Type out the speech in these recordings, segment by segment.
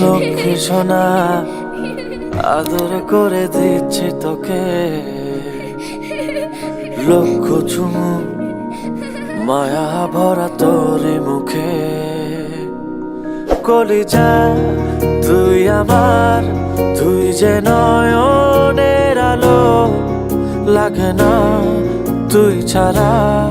লক্ষ্মী সোনা আদর করে দিচ্ছি তোকে। লক্ষ চুমু, মায়া ভরা তোর মুখে। কলিজা, তুই আমার, তুই যে নয়নের আলো। লাগে না তুই ছাড়া।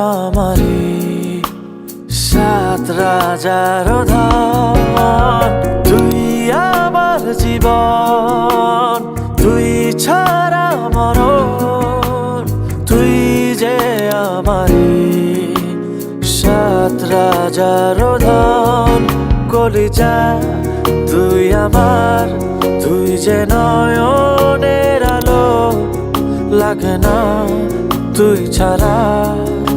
আমারি সাত রাজার ধন। তুই আমার জীবন, তুই ছাড়া মরণ। তুই যে আমারি, সাত রাজার ধন। কলিজা, তুই আমার, তুই যে নয়নের আলো। লাগে না, তুই ছাড়া